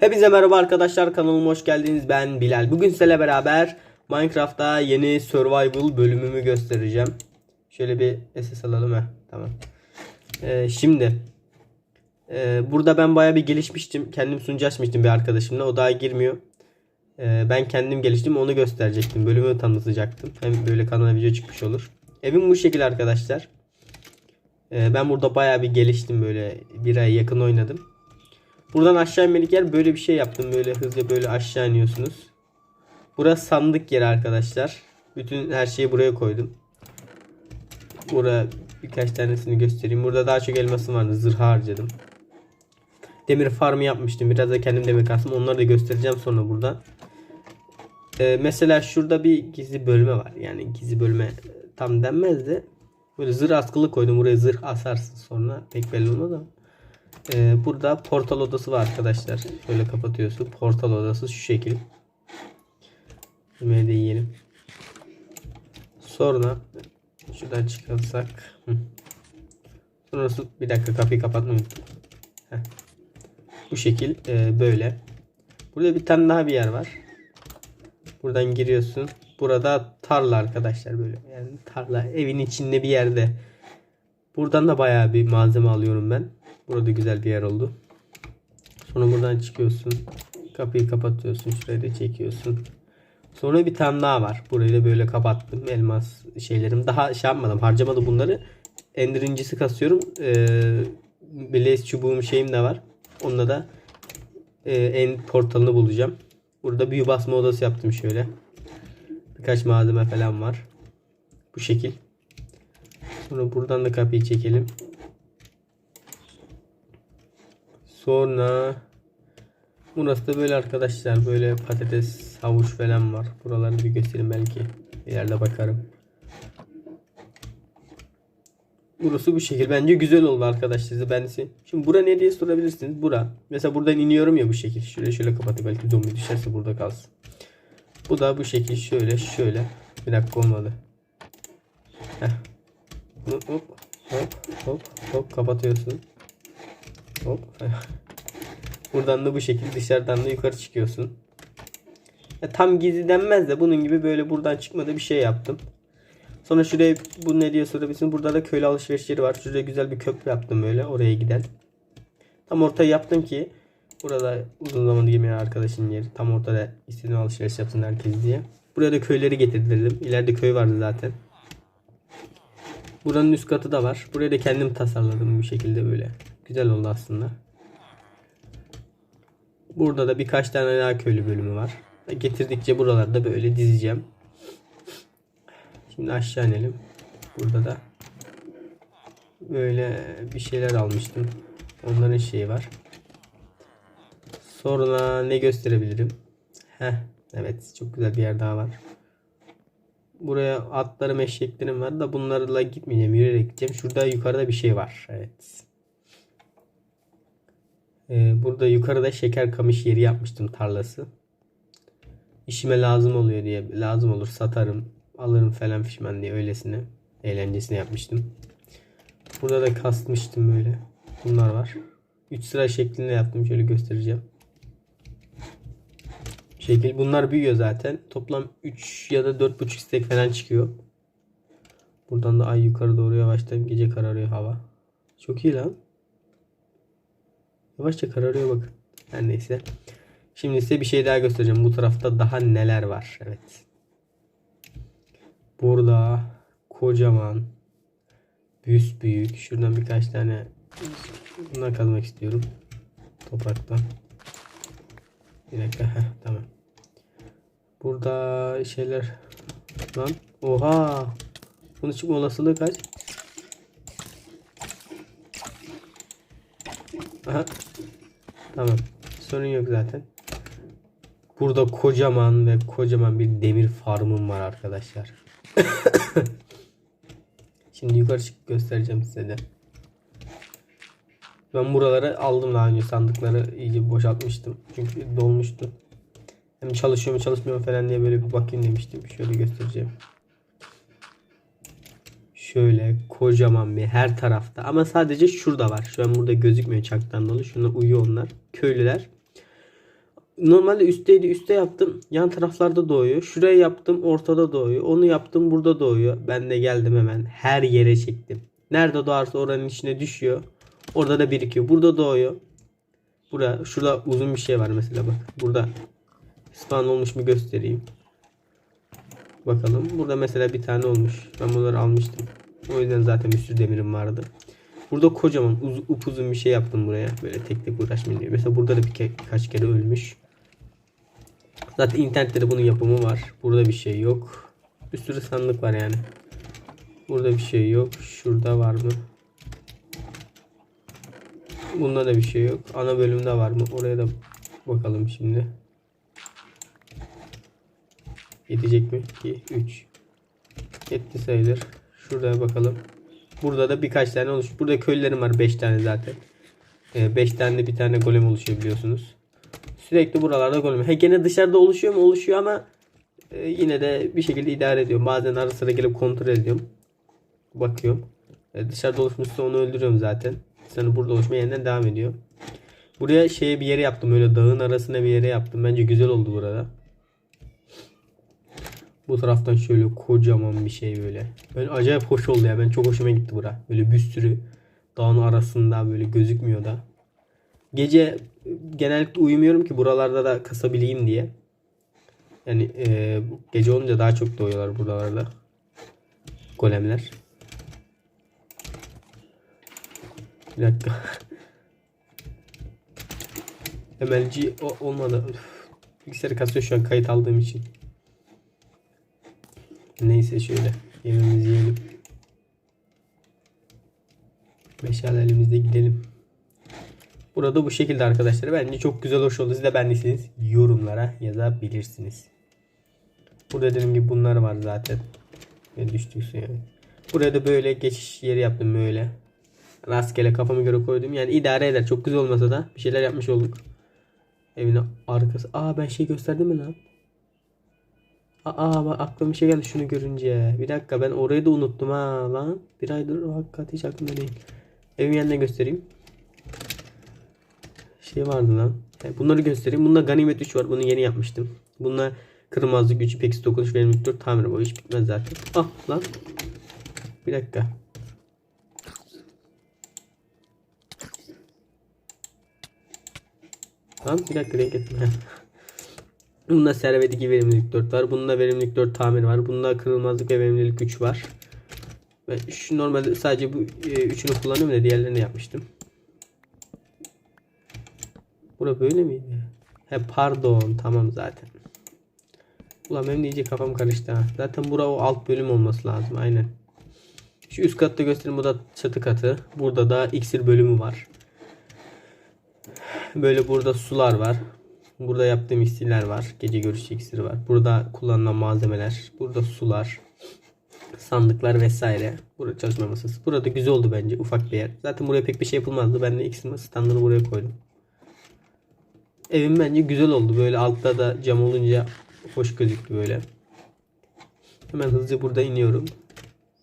Hepinize merhaba arkadaşlar kanalıma hoş geldiniz ben Bilal. Bugün sizlerle beraber Minecraft'ta yeni survival bölümümü göstereceğim. Şöyle bir SS alalım ha tamam. Ee, şimdi e, burada ben baya bir gelişmiştim. Kendim sunucu açmıştım bir arkadaşımla. O daha girmiyor. Ee, ben kendim geliştim onu gösterecektim. Bölümü tanıtacaktım. Hem böyle kanala video çıkmış olur. Evim bu şekilde arkadaşlar. Ee, ben burada baya bir geliştim böyle. Bir ay yakın oynadım. Buradan aşağı inmelik yer böyle bir şey yaptım. Böyle hızlıca böyle aşağı iniyorsunuz. Burası sandık yeri arkadaşlar. Bütün her şeyi buraya koydum. Buraya birkaç tanesini göstereyim. Burada daha çok elmasım vardı. Zırha harcadım. Demir farmı yapmıştım. Biraz da kendim demir kastım. Onları da göstereceğim sonra burada. Ee, mesela şurada bir gizli bölme var. Yani gizli bölme tam denmez de böyle zırh askılı koydum. Buraya zırh asarsın sonra. Pek belli olmaz ama. Ee, burada portal odası var arkadaşlar. Şöyle kapatıyorsun. Portal odası şu şekil. De yiyelim. Sonra şuradan çıkarsak. Sonrası bir dakika kapıyı kapatmayı unuttum. Bu şekil e, böyle. Burada bir tane daha bir yer var. Buradan giriyorsun. Burada tarla arkadaşlar böyle. Yani tarla evin içinde bir yerde. Buradan da bayağı bir malzeme alıyorum ben. Burada güzel bir yer oldu. Sonra buradan çıkıyorsun. Kapıyı kapatıyorsun. Şurayı da çekiyorsun. Sonra bir tane daha var. Burayı da böyle kapattım. Elmas şeylerim. Daha şey yapmadım. Harcamadım bunları. Ender incisi kasıyorum. Ee, Blaze çubuğum şeyim de var. Onunla da e, en portalını bulacağım. Burada büyü basma odası yaptım şöyle. Birkaç malzeme falan var. Bu şekil. Sonra buradan da kapıyı çekelim. Sonra burası da böyle arkadaşlar. Böyle patates, havuç falan var. Buraları bir göstereyim belki. İleride bakarım. Burası bu şekil. Bence güzel oldu arkadaşlar. Ben de Şimdi bura ne diye sorabilirsiniz. Bura. Mesela buradan iniyorum ya bu şekil. Şöyle şöyle kapatayım. Belki zombi düşerse burada kalsın. Bu da bu şekil. Şöyle şöyle. Bir dakika olmadı. Heh. Hop hop hop hop kapatıyorsun. Hop. Buradan da bu şekilde dışarıdan da yukarı çıkıyorsun. Ya tam gizli denmez de bunun gibi böyle buradan çıkmadı bir şey yaptım. Sonra şuraya bu ne diye sorabilirsin. Burada da köylü alışveriş yeri var. Şuraya güzel bir köprü yaptım böyle oraya giden. Tam ortaya yaptım ki burada uzun zamandır girmeyen arkadaşın yeri. Tam ortada istediğim alışveriş yapsın herkes diye. Buraya da köyleri getirdim. İleride köy vardı zaten. Buranın üst katı da var. Burayı da kendim tasarladım bu şekilde böyle. Güzel oldu aslında. Burada da birkaç tane daha köylü bölümü var. Getirdikçe buralarda böyle dizeceğim. Şimdi aşağı inelim. Burada da böyle bir şeyler almıştım. Onların şeyi var. Sonra ne gösterebilirim? Heh, evet çok güzel bir yer daha var. Buraya atlarım eşeklerim var da bunlarla gitmeyeceğim. Yürüyerek gideceğim. Şurada yukarıda bir şey var. Evet. Ee, burada yukarıda şeker kamış yeri yapmıştım tarlası. İşime lazım oluyor diye lazım olur satarım alırım falan fişman diye öylesine eğlencesine yapmıştım. Burada da kasmıştım böyle. Bunlar var. 3 sıra şeklinde yaptım. Şöyle göstereceğim. Şekil bunlar büyüyor zaten. Toplam 3 ya da 4.5 stek falan çıkıyor. Buradan da ay yukarı doğru yavaştan gece kararıyor hava. Çok iyi lan. Yavaşça kararıyor bakın. Her neyse. Şimdi size bir şey daha göstereceğim. Bu tarafta daha neler var. Evet. Burada kocaman büyük büyük. Şuradan birkaç tane bundan kazmak istiyorum. Topraktan. Bir dakika. Heh, tamam. Burada şeyler lan. Oha. Bunun çıkma olasılığı kaç? Aha. Tamam. Sorun yok zaten. Burada kocaman ve kocaman bir demir farmım var arkadaşlar. Şimdi yukarı çıkıp göstereceğim size de. Ben buraları aldım daha önce sandıkları iyice boşaltmıştım. Çünkü dolmuştu. Hem çalışıyor mu çalışmıyor mu falan diye böyle bir bakayım demiştim. Şöyle göstereceğim. Şöyle kocaman bir her tarafta. Ama sadece şurada var. Şu an burada gözükmüyor çaktan dolayı. Şunlar uyuyor onlar. Köylüler. normalde üstteydi üstte yaptım. Yan taraflarda doğuyor. Şuraya yaptım ortada doğuyor. Onu yaptım burada doğuyor. Ben de geldim hemen her yere çektim. Nerede doğarsa oranın içine düşüyor. Orada da birikiyor. Burada doğuyor. Burada şurada uzun bir şey var mesela bak. Burada spawn olmuş mu göstereyim. Bakalım. Burada mesela bir tane olmuş. Ben bunları almıştım. O yüzden zaten bir sürü demirim vardı. Burada kocaman uz, upuzun bir şey yaptım buraya. Böyle tek tek uğraşmayayım. Mesela burada da bir ke- birkaç kere ölmüş. Zaten internette de bunun yapımı var. Burada bir şey yok. Bir sürü sandık var yani. Burada bir şey yok. Şurada var mı? Bunda da bir şey yok. Ana bölümde var mı? Oraya da bakalım şimdi. Yetecek mi? 2, 3. Yetti sayılır. Şuraya bakalım. Burada da birkaç tane oluş. Burada köylülerim var 5 tane zaten. 5 tane de bir tane golem oluşuyor biliyorsunuz. Sürekli buralarda golem. He gene dışarıda oluşuyor mu? Oluşuyor ama e, yine de bir şekilde idare ediyorum. Bazen ara sıra gelip kontrol ediyorum. Bakıyorum. E, dışarıda oluşmuşsa onu öldürüyorum zaten. Sonra burada oluşmaya yeniden devam ediyor. Buraya şeye bir yere yaptım. Öyle dağın arasına bir yere yaptım. Bence güzel oldu burada. Bu taraftan şöyle kocaman bir şey böyle. Ben acayip hoş oldu ya. Ben çok hoşuma gitti bura. Böyle bir sürü dağın arasında böyle gözükmüyor da. Gece e, genellikle uyumuyorum ki buralarda da kasabileyim diye. Yani e, gece olunca daha çok doğuyorlar buralarda. Golemler. Bir dakika. MLG o- olmadı. Üf. Bilgisayarı kasıyor şu an kayıt aldığım için. Neyse şöyle yemeğimizi yiyelim. Meşale elimizde gidelim. Burada bu şekilde arkadaşlar. Bence çok güzel hoş oldu. Siz de beğendiyseniz yorumlara yazabilirsiniz. Burada dediğim gibi bunlar var zaten. Ne düştüyse yani. Buraya da böyle geçiş yeri yaptım böyle. Rastgele kafamı göre koydum. Yani idare eder. Çok güzel olmasa da bir şeyler yapmış olduk. Evin arkası. Aa ben şey gösterdim mi lan? Aa bak aklıma bir şey geldi şunu görünce. Bir dakika ben orayı da unuttum ha lan. Bir aydır hakikaten hiç aklımda değil. Evin yanına göstereyim. Şey vardı lan. Yani bunları göstereyim. Bunda ganimet 3 var. Bunu yeni yapmıştım. Bunlar kırmızı gücü pek dokunuş verimlilik 4 tamir bu iş bitmez zaten. Ah lan. Bir dakika. Tamam bir dakika denk getirdim. Bunda servet 2 verimlilik 4 var. Bunda verimlilik 4 tamir var. Bunda kırılmazlık ve verimlilik 3 var. Ben şu normalde sadece bu e, üçünü kullanıyorum da diğerlerini yapmıştım. Bura böyle miydi? He pardon tamam zaten. Ulan benim iyice kafam karıştı ha. Zaten bura o alt bölüm olması lazım aynen. Şu üst katta göstereyim bu da çatı katı. Burada da iksir bölümü var. Böyle burada sular var. Burada yaptığım iksirler var. Gece görüş iksiri var. Burada kullanılan malzemeler. Burada sular. Sandıklar vesaire. Burada çalışma masası. Burada güzel oldu bence. Ufak bir yer. Zaten buraya pek bir şey yapılmazdı. Ben de iksir standını buraya koydum. Evim bence güzel oldu. Böyle altta da cam olunca hoş gözüktü böyle. Hemen hızlıca burada iniyorum.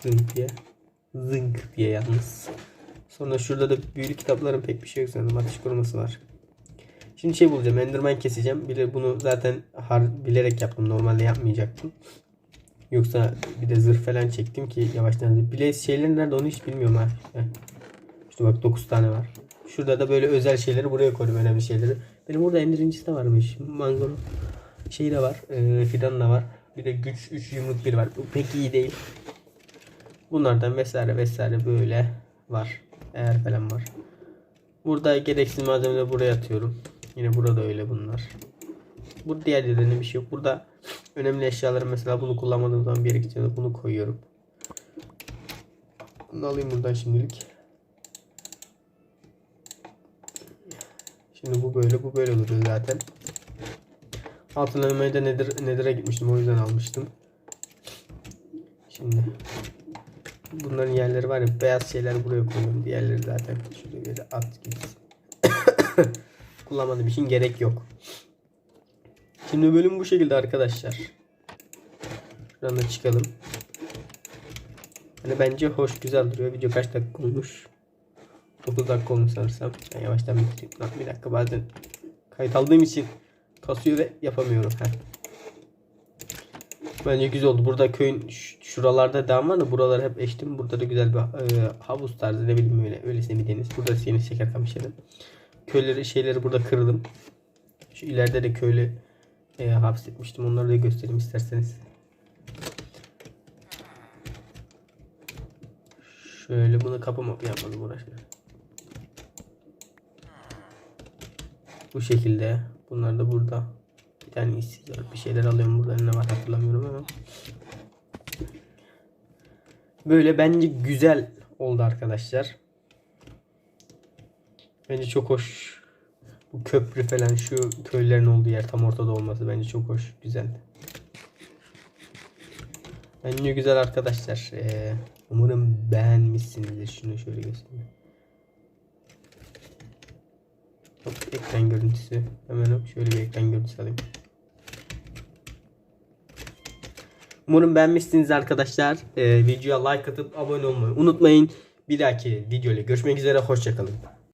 Zınk diye. Zınk diye yalnız. Sonra şurada da büyülü kitapların pek bir şey yok sanırım. Ateş koruması var. Şimdi şey bulacağım. Enderman keseceğim. Bile bunu zaten har bilerek yaptım. Normalde yapmayacaktım. Yoksa bir de zırh falan çektim ki yavaştan. Blaze şeyleri nerede onu hiç bilmiyorum ha. İşte bak 9 tane var. Şurada da böyle özel şeyleri buraya koydum önemli şeyleri. Benim burada endirincisi de varmış. Mangoro şeyi de var. E, fidan da var. Bir de güç 3 yumruk 1 var. Bu pek iyi değil. Bunlardan vesaire vesaire böyle var. Eğer falan var. Burada gereksiz malzemeleri buraya atıyorum. Yine burada öyle bunlar. Bu diğer yerlerinde bir şey yok. Burada önemli eşyaları mesela bunu kullanmadığım zaman bir yere. Bunu koyuyorum. Bunu alayım buradan şimdilik. Şimdi bu böyle bu böyle duruyor zaten. Hatırlamaya da nedir Nedir'e gitmiştim o yüzden almıştım. Şimdi bunların yerleri var ya beyaz şeyler buraya koyuyorum. Diğerleri zaten şuraya at gitsin. Kullanmadığım için gerek yok. Şimdi bölüm bu şekilde arkadaşlar. Şuradan da çıkalım. Hani bence hoş güzel duruyor. Video kaç dakika olmuş? 9 dakika olmuş sanırsam. Ben yavaştan bitireyim. Lan bir dakika bazen kayıt aldığım için kasıyor ve yapamıyorum. Heh. Bence güzel oldu. Burada köyün şuralarda dam var da buraları hep eştim. Burada da güzel bir e, havuz tarzı ne bileyim öyle öylesine bir deniz. Burada yeni şeker kamışları. Köyleri şeyleri burada kırdım. Şu ileride de köylü e, hapsetmiştim. Onları da göstereyim isterseniz. Şöyle bunu kapı mapı yapmadım uğraşma. Bu şekilde. Bunlar da burada. Bir tane var. Bir şeyler alıyorum burada. Ne var hatırlamıyorum ama. Böyle bence güzel oldu arkadaşlar. Bence çok hoş. Bu köprü falan şu köylerin olduğu yer tam ortada olması bence çok hoş. Güzel. Bence güzel arkadaşlar. Ee, umarım beğenmişsinizdir. Şunu şöyle göstereyim. Hop, ekran görüntüsü. Hemen hop şöyle bir ekran görüntüsü alayım. Umarım beğenmişsiniz arkadaşlar. Ee, videoya like atıp abone olmayı unutmayın. Bir dahaki videoyla görüşmek üzere. Hoşçakalın.